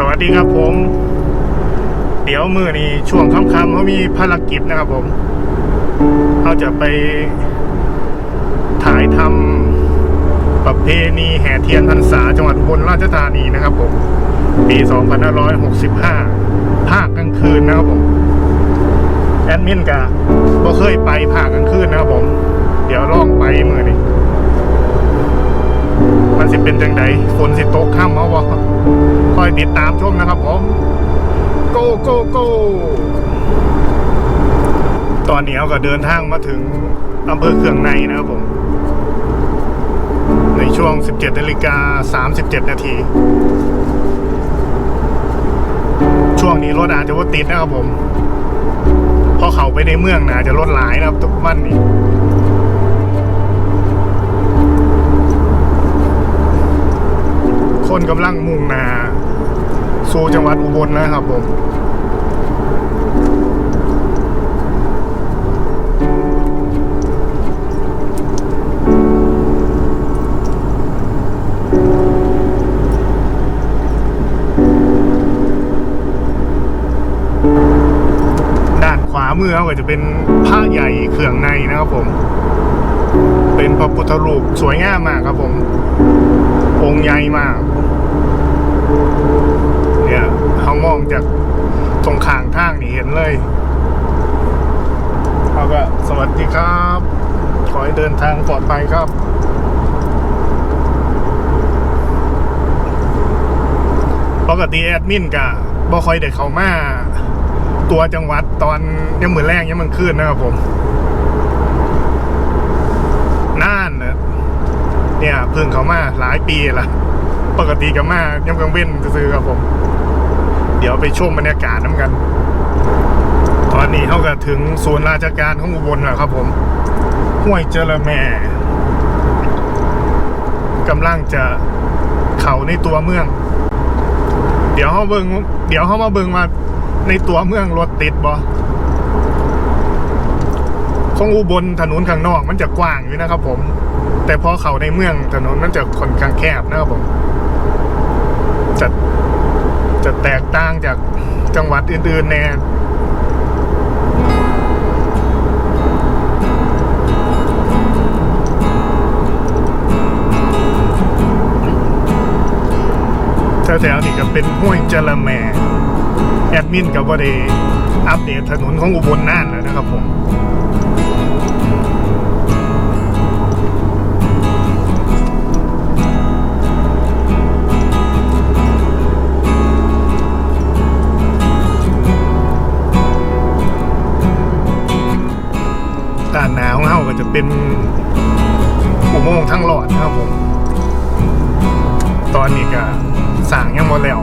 สวัสดีครับผม เดี๋ยวมือนี้ช่วงค่ำๆเขามีภารกิจนะครับผมเขาจะไปถ่ายทำประเพณีแห่เทียนพรรษาจังหวัดอุบลราชธานีนะครับผม ปี 2565 ภาคกลางคืนนะครับผม แอดมินกะบ่เคยไปภาคกลางคืนนะครับผม เดี๋ยวลองไปมือนี้ มันสิเป็นจังไดฝนสิตกข้ามเขาบ่คอยติดตามชมนะครับผมโกโกโกตอนนี้เราก็เดินทางมาถึงอำเภอเคืองในนะครับผม ในช่วง 17นาฬิกา37 นาที ช่วงนี้รถอาจจะว่าติดนะครับผม พอเขาไปในเมืองนะจจะรถหลายนะครับทุกวันนี้ คนกำลังมุ่งหนาสู่จังหวัดอุบลนะครับผมด้านขวามือก็จะเป็นผ้าใหญ่เขื่องในนะครับผม เป็นพระพุทธรูปสวยงามมากครับผม องค์ใหญ่มาก เนี่ยเขามองจากตรงข้างทางนี่เห็นเลยเขาก็สวัสดีครับ ขอให้เดินทางปลอดภัยครับปกติแอดมินกะบ่คอยได้เขามา ตัวจังหวัดตอนยังมือแรกยังมันขึ้นนะครับผมน่านนะ เนี่ยเพิ่งเขามาหลายปีละปกติกับมายังกังเว้นซื้อครับผม เดี๋ยวไปชมบรรยากาศน้ำกัน ตอนนี้เขาก็ถึงศูนย์ราชการของอุบลแล้วครับผม ห้วยเจระแม่กำลังจะเข้าในตัวเมือง เดี๋ยวเขาเบิงเดี๋ยวเขามาเบิงมาในตัวเมืองรถติดบ่ ของอุบลถนนข้างนอกมันจะกว้างอยู่นะครับ ผม แต่พอเข้าในเมืองถนนมันจะค่อนข้างแคบนะครับผมจะจะแตกต่างจากจังหวัดอื่นๆแน่แถวๆนี่ก็เป็นห้วยจระแมแอดมินกับว่าได้อัปเดตถนนของอุบลน่านแล้วนะครับผมานหนาของเฮาก็จะเป็นอุโมงค์ทั้งหลอดนะครับผม ตอนนี้ก็สั่งยังหมดแล้ว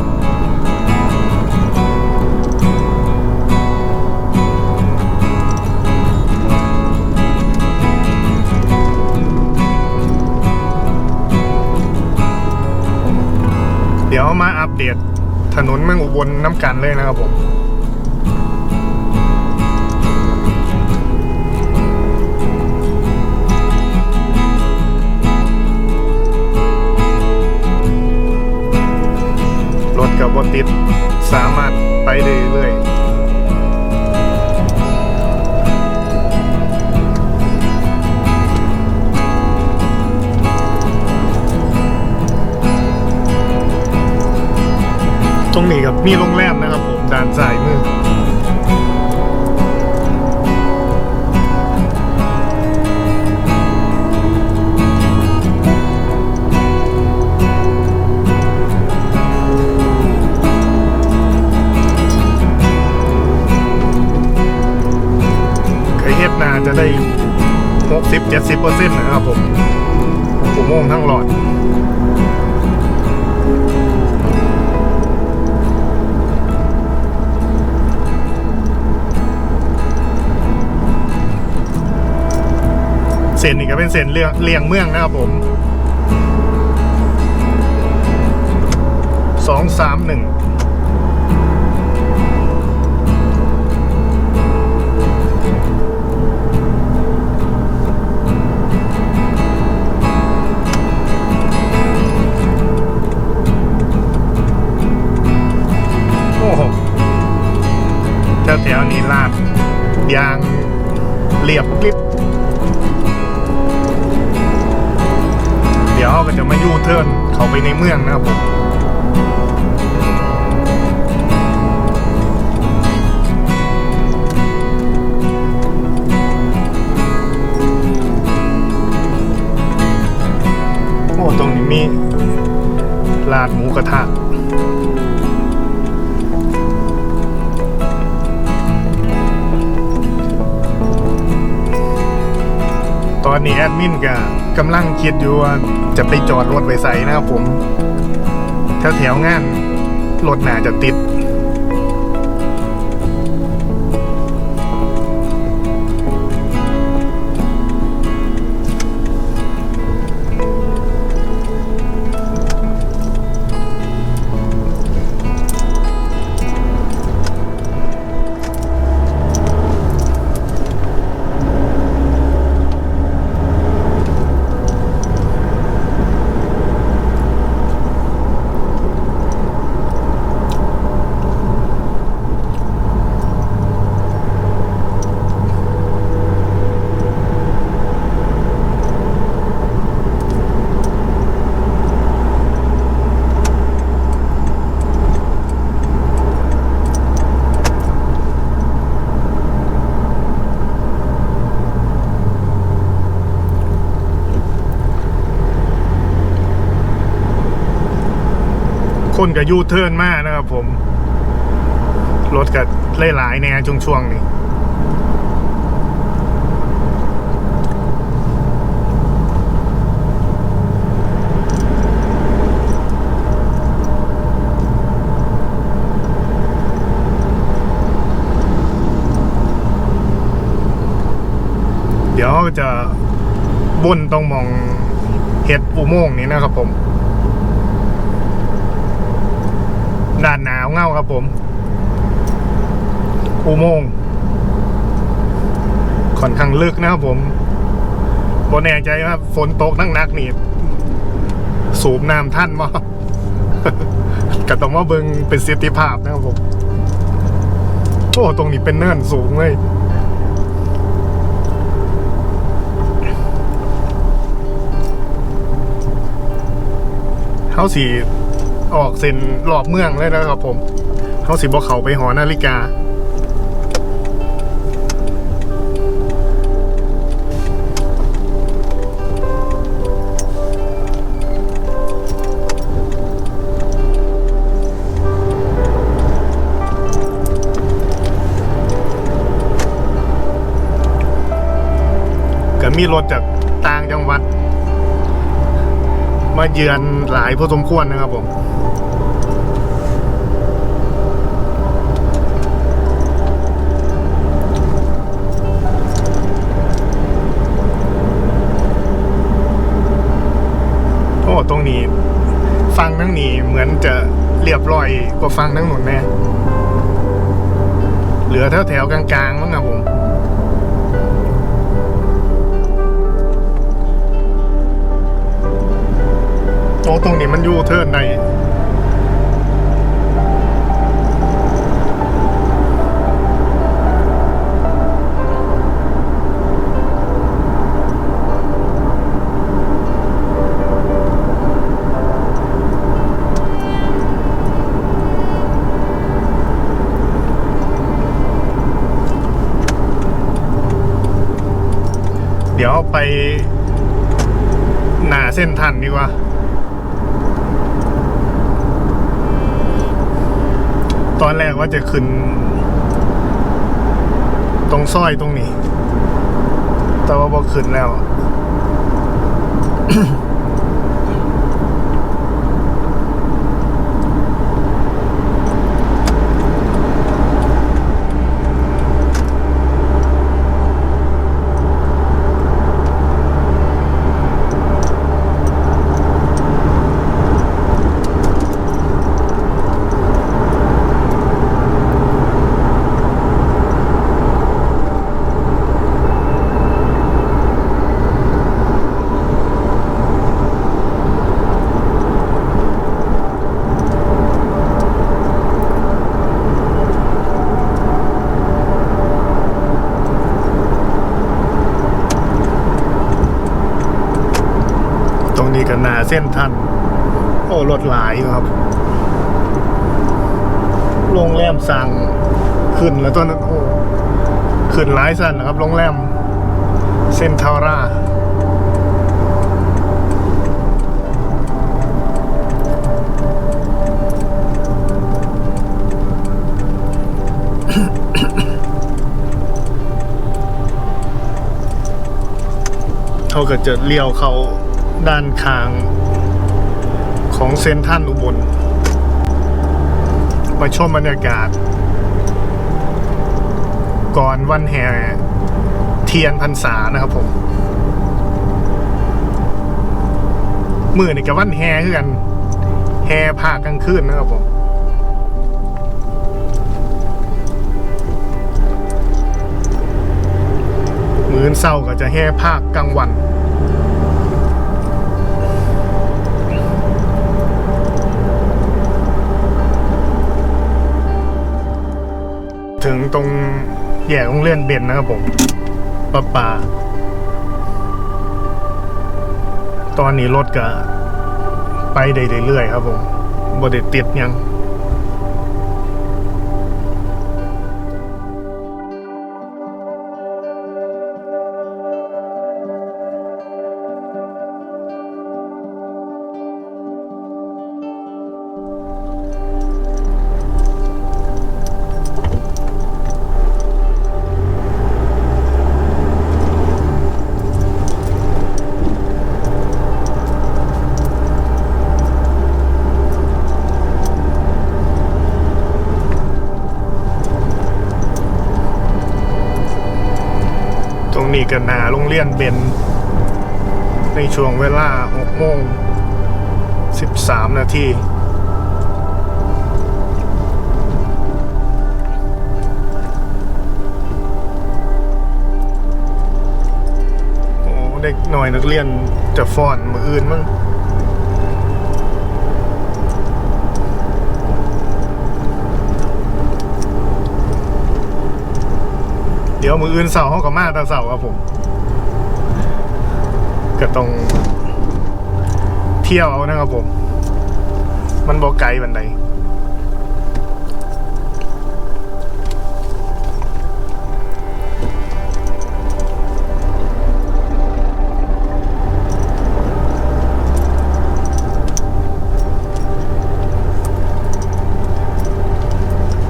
เดี๋ยวมาอัปเดตถนนเมืองอุบลน้ำกันเลยนะครับผม ถกับรถติดสามารถไปได้เรื่อยตรงนี้กับมีโรงแรมนะครับผมด้านซ้ายมือ ได้หกสิบเจ็ดสิบเปอร์เซ็นต์นะครับผมอุโมงค์ทั้งหลอดเส้นนี่ก็เป็นเส้นเลี่ยงเลี่ยงเมืองนะครับผมสองสามหนึ่ง ยางเรียบกริบเดี๋ยวเราก็จะมายูเทิร์นเขาไปในเมืองนะครับผมโอ้ตรงนี้มีร้านหมูกระทะ นี้แอดมินก็กำลังคิดอยู่ว่าจะไปจอดรถไว้ใส่นะครับผม ถ้าแถวๆงานรถหนาจะติด คนกับยูเทิร์นมากนะครับผม รถกับหลายๆแนวช่วงๆนี้เดี๋ยวจะบนต้องมองเห็ดอุโมงค์นี้นะครับผม ด้านหนาวเง่าครับผม อุโมงค์ค่อนข้างลึกนะครับผมบนแน่ใจว่าฝนตกนักนักๆนี่ สูบน้ำท่านมาก็ต้องมาเบิงเป็นสิทธิภาพนะครับผมโอ้ตรงนี้เป็นเนินสูงเลยเขาสี ออกเส้นรอบเมืองเลยนะครับผมเขาสิบอกเขาไปหอนาฬิกา ก็มีรถจาก มาเยือนหลายพอสมควรนะครับผมโอ้ตรงนี้ ฟังทั้งนี้เหมือนจะเรียบร้อยกว่าฟังทั้งหนุนแน่เหลือแถวแถวกลางๆมั้ง ครับผมโอ้ตรงนี้มันยูเทิร์นในเดี๋ยวไปหนาเส้นทันดีกว่า ตอนแร กว่าจะขึ้น ตรงสร้อยตรงนี้ แต่ว่าพอขึ้นแล้ว เส้นทัน โอ้รถหลายอยู่ครับ โรงแรมสั่งขึ้นแล้วตอนนั้นโอ้ขึ้นหลายสั้นนะครับ โรงแรมเซนทาร่าเขาก็จะเลี้ยวเขาด้านข้าง ของเซนทรันอุบลมาชมบรรยากาศ ก่อนวันแห่เทียนพรรษานะครับผมมือนี่กับวันแห่คือกันแห่ภาคกลางคืนนะครับผมมืออนเศร้าก็จะแห่ภาคกลางวัน ถึงตรงแยกโรงเรียนเบนนะครับผมปะป่า ตอนนี้รถก็ไปได้เรื่อยๆครับผมบ่ได้ติดยัง กันนาโรงเรียนเบนในช่วงเวลา6โมง13 นาทีโอ้เด็กหน่อยนักเรียนจะฟ้อนมืออื่นมั้ง เดี๋ยวมืออื่นเสาร์เขาก็มาแต่เสาครับผมก็ต้องเที่ยวเอานะครับผม มันบอกไกลบันได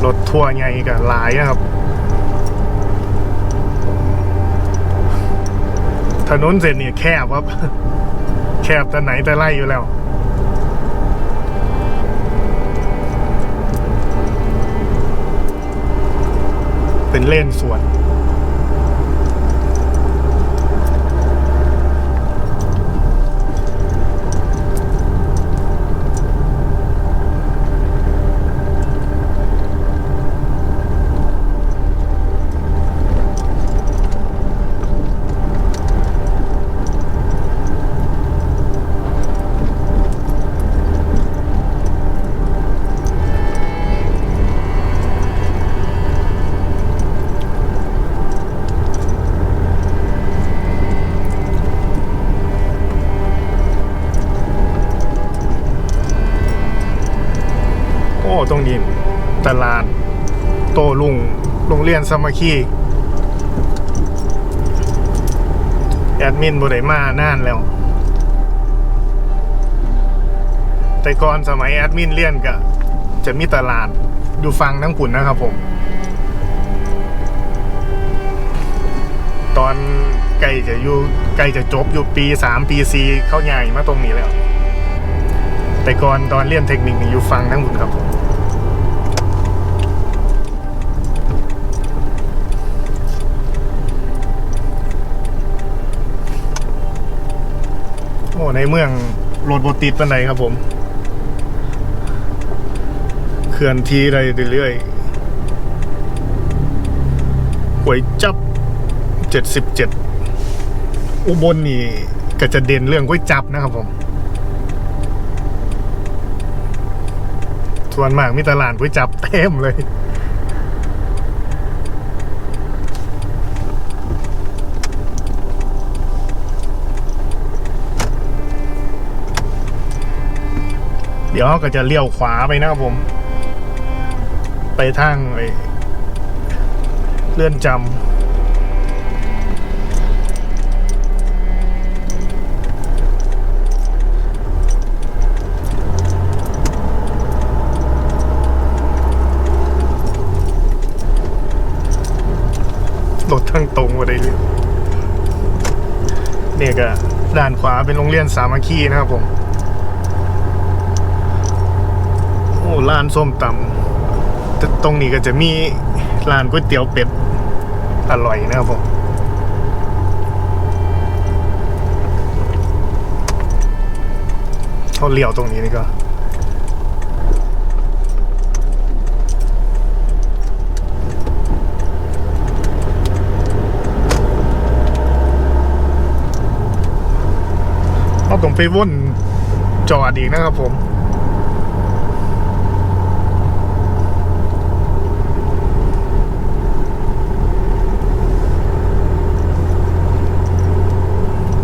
รถทัวร์ไงกับหลายนะครับ ถนนเสร็จเนี่ยแคบครับ แคบแต่ไหนแต่ไรอยู่แล้วเป็นเลนสวน ตรงนี้ ตลาดโตลุงโรงเรียนสมัคคีแอดมินบไดมานานแล้ว แต่ก่อนสมัยแอดมินเรียนก็จะมีตลาดอยู่ฟังทั้งปุ่นนะครับผม ตอนใกล้จะอยู่ใกล้จะจบอยู่ปีสามปีสี่เข้าใหญ่มาตรงนี้แล้ว แต่ก่อนตอนเรียนเทคนิคนี่อยู่ฟังทั้งหมดครับผม อ้ในเมืองรถบติดปันไดครับผมเคลื่อนที่ได้เรื่อยๆก๋วยจับเจ็ดสิบเจ็ดอุบลนี่ก็จะเด่นเรื่องก๋วยจับนะครับผม ส่วนมากมีตลาดก๋วยจับเต็มเลย เดี๋ยวเขาก็จะเลี้ยวขวาไปนะครับผม ไปทางไอเลื่อนจำรถทั้งตรงมาได้เลยเนี่ยก็ด้านขวาเป็นโรงเรียนสามัคคีนะครับผม โอ้ ร้านส้มตำตรงนี้ก็จะมีร้านก๋วยเตี๋ยวเป็ด อร่อยนะครับผมเขาเลี้ยวตรงนี้นี่ก็เขาต้องไปว่นจอดอีกนะครับผม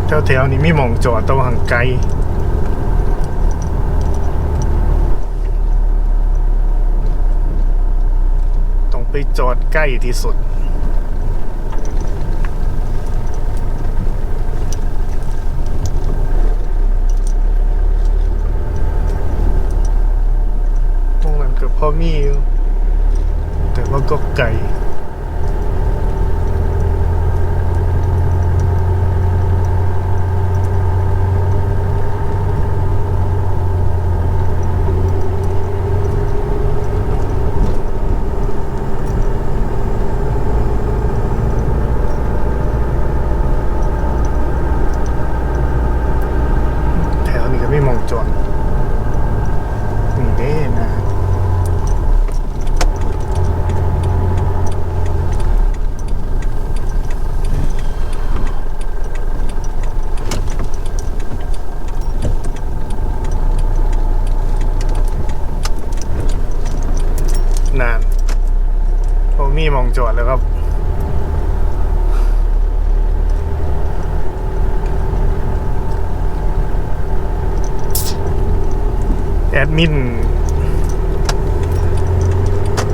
แถวๆนี้มีหมองจอดตัวห่างไกลต้องไปจอดใกล้ที่สุดตรงนั้นก็พอมีอยู่แต่ว่าก็ไกล แถวนี้ก็ไม่มองจอดนี่เด้นะ นานผมมีมอง จอดแล้วครับ แอดมิน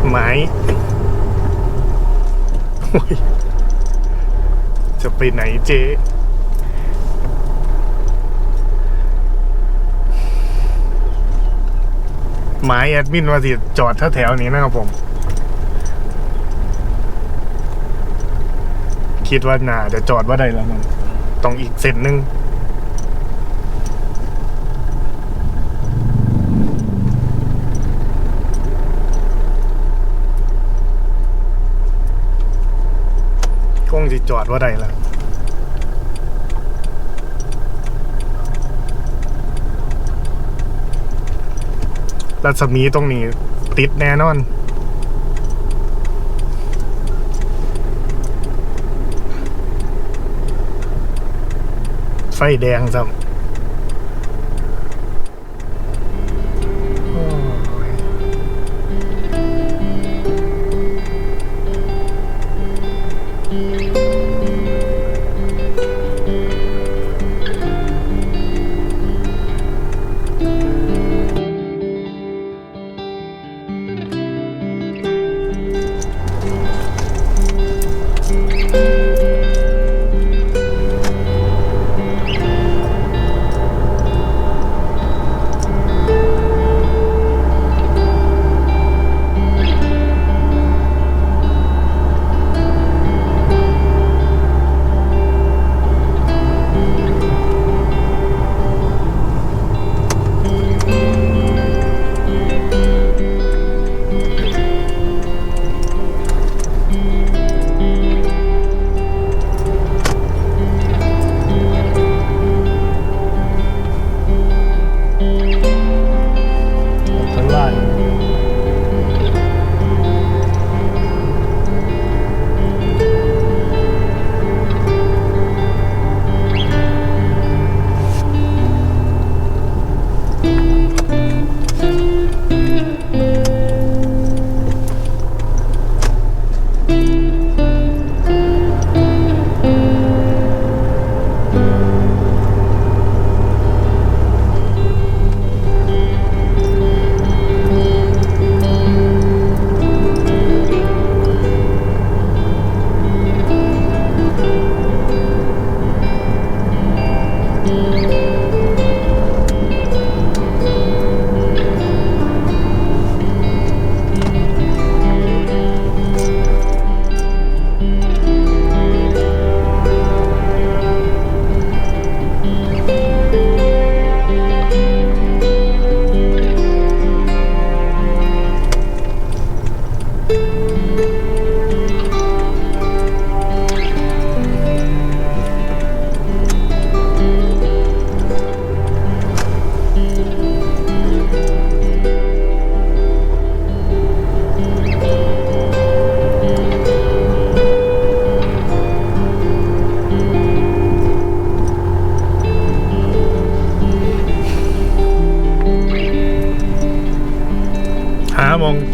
ไม้โอ้ยจะไปไหนเจ๊หมายแอดมินว่าสิจอดแถวๆนี้นะครับผม คิดว่าน่าจะจอดว่าได้แล้วมันต้องอีกเส้นหนึ่งคงจะจอดว่าใดแล่ะรัศมีตรงนี้ติดแน่นอน ไฟแดงซ้ำ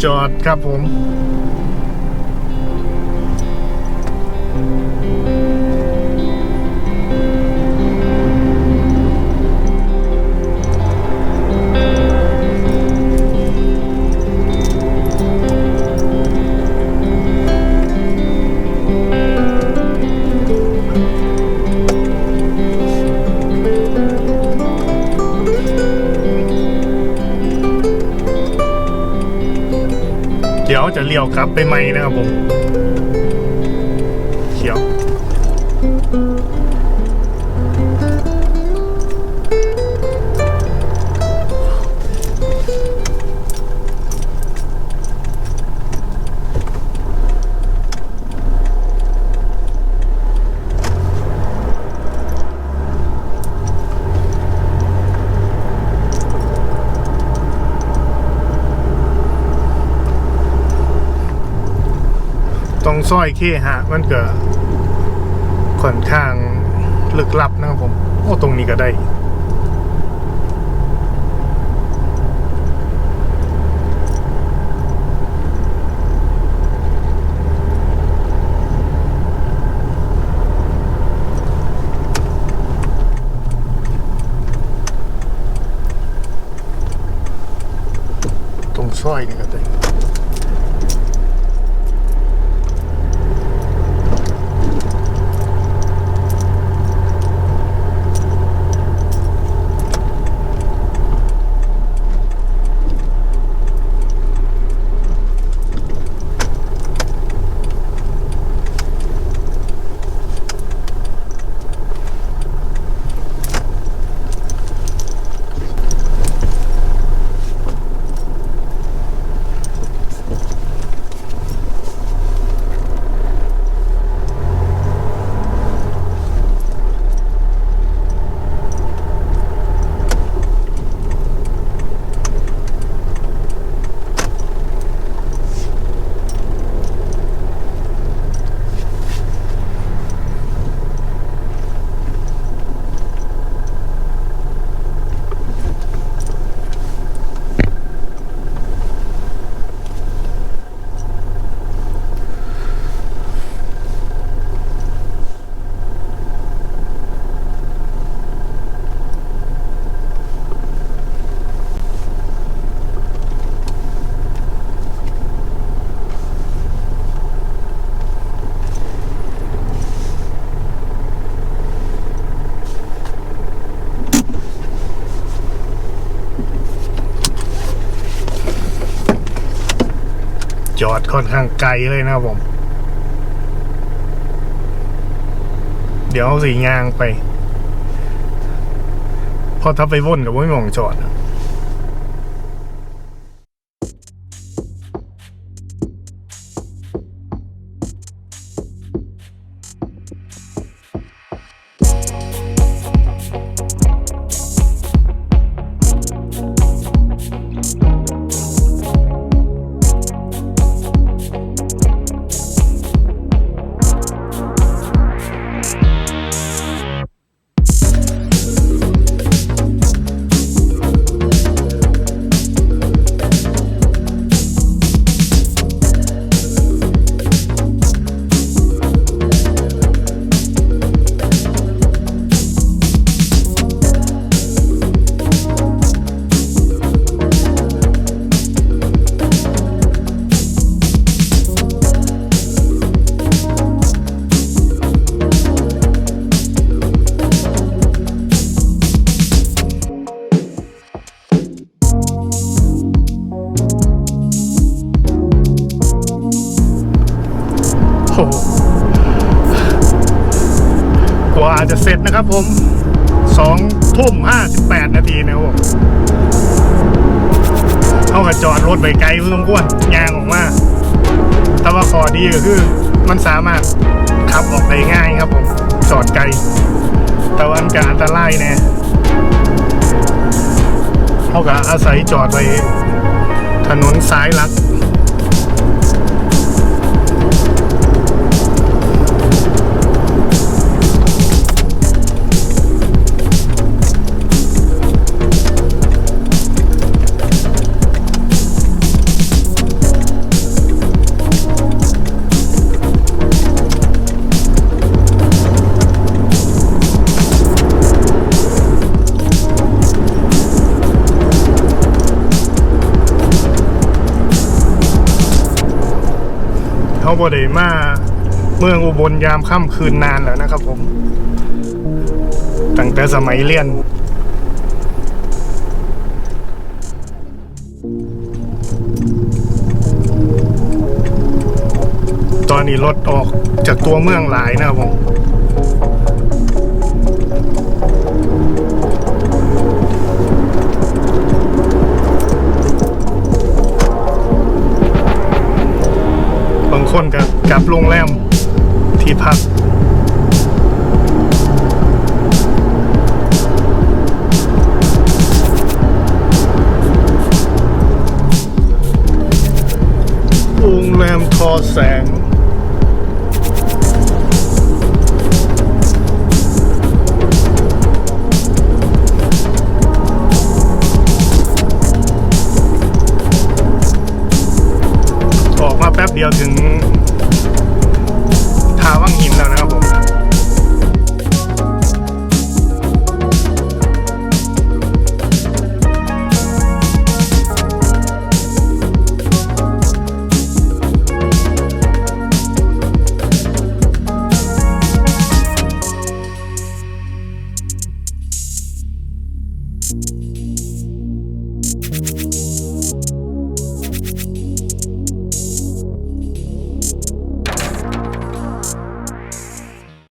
จอดครับผม เดี๋ยวจะเลี้ยวกลับไปใหม่นะครับผม ซอยเคหะมันก็ค่อนข้างลึกลับนะครับผม โอ้ตรงนี้ก็ได้ตรงซอยนี่ อดค่อนข้างไกลเลยนะครับผม เดี๋ยวเอาสียางไป พอถ้าไปว่นกับไม่มองจอดอะ กว่าจะเสร็จนะครับผมสองทุ่มห้าสิบแปดนาทีนะครับผมเขากับจอดรถไปไกลพอสมควรยางออกมาแต่ว่าขอดีก็คือ มันสามารถขับออกได้ง่ายครับผม จอดไกล แต่ว่าอันกอันตรายแน่เขากับอาศัยจอดไปถนนสายหลัก บ่ได้มาเมืองอุบลยามค่ำคืนนานแล้วนะครับผมตั้งแต่สมัยเรียนตอนนี้รถออกจากตัวเมืองหลายนะครับผม คนก็กลับโรงแรมที่พักโรงแรมทอแสงออกมาแป๊บเดียวถึง